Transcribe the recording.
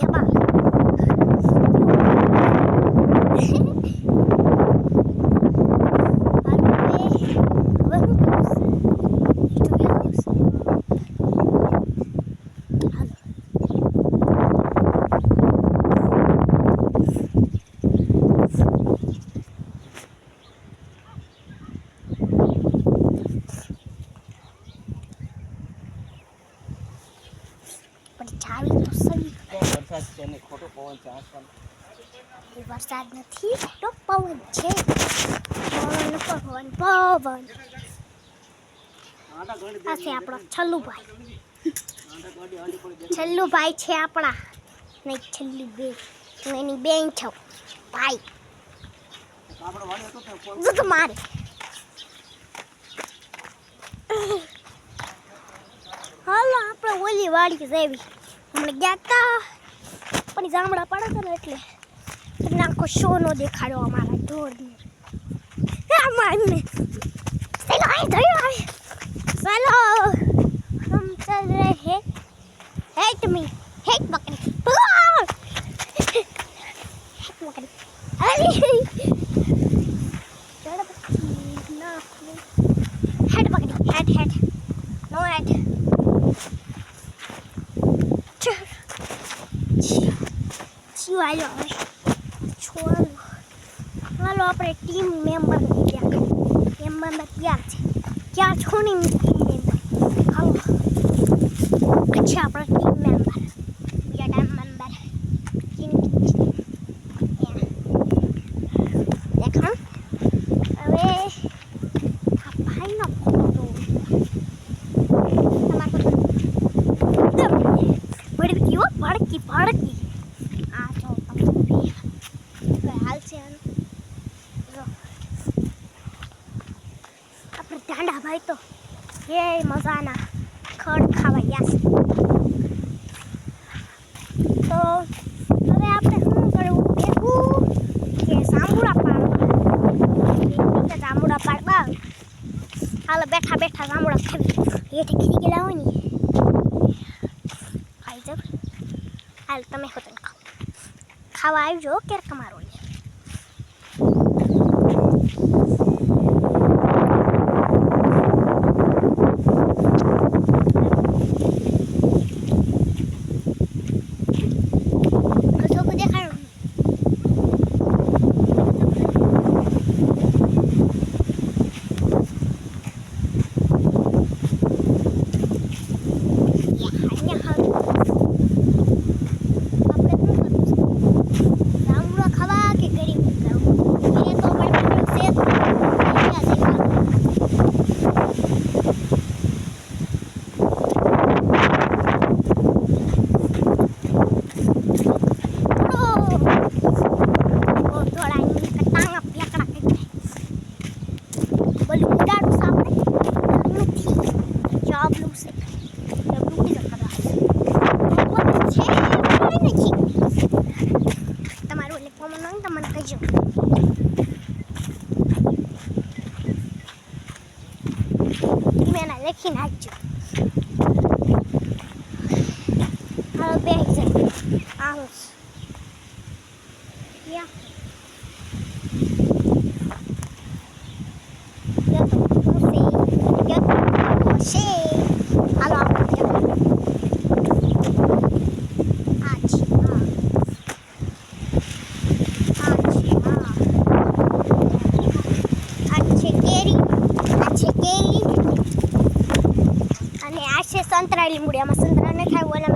yapar. Charlie to sleep. પવન છે આસમાન વરસાદ નથી તો પવન છે. પવન પવન પવન. આ છે આપણો છલ્લુભાઈ. ભાઈ છેલ્લું ભાઈ છે. આપણા. નહીં છલ્લી બે. હું એની બેન છું ભાઈ. હતો ને જો તો મારે. હાલો આપણે ઓલી વાડી જેવી હમણાં ગયા તા. પણ જામડા પડે છે ને એટલે તમને આખો શો નો દેખાડ્યો અમારા ઢોરને. મારને ચલો અહીં થયું આવે. ચલો, હમ, ચલ રહે હેટ મી, હેટ બકરી હેટ બકરી અરે ચડ બકરી બકરી હેટ હેટ. નો હેટ. શું આવ્યો હવે છોડું હાલો આપણે ટીમ મેમ્બર ગયા મેમ્બર ક્યાં છે ક્યાં છો ને ટીમ મેમ્બર હાલો અચ્છા આપણો ટીમ મેમ્બર બીજા ટીમ મેમ્બર દેખા હવે આ ભાઈનો ફોટો તમારે વળી કેવો ભડકી ભડકી આ જો તમે હવે હાલ છે આનું જો દાંડા ભાઈ તો. એ મજાના. ખડ ખાવા ગયા છે તો હવે આપણે શું કરવું? ભેગું? કે સાંભળા પાડવા? જાંબુડા પાડવા. હાલો, બેઠા બેઠા જાંબુડા ખાવી. એથી ખીરી ગયેલા હોય ને ખાઈ જાવ હાલ, તમે હોતન ખાઓ. ખાવા આવજો કે તમારો હજુ બધે ખાણું જાંબુડા ખાવા કે ગરીબ ખાવું એ તો પણ છે બોલું ઉડાડું સામે નથી ચાબલું છે ચાબલું બી જતા છે પણ નથી તમારું એટલે કોમન હોય તમને મને કહેજો મેં એના લખી નાખજો બે જાય આવું યા અને આ છે સંતરા લીંબુડી આમાં સંતરા ન થાય ઓલામાં કેરી ન થાય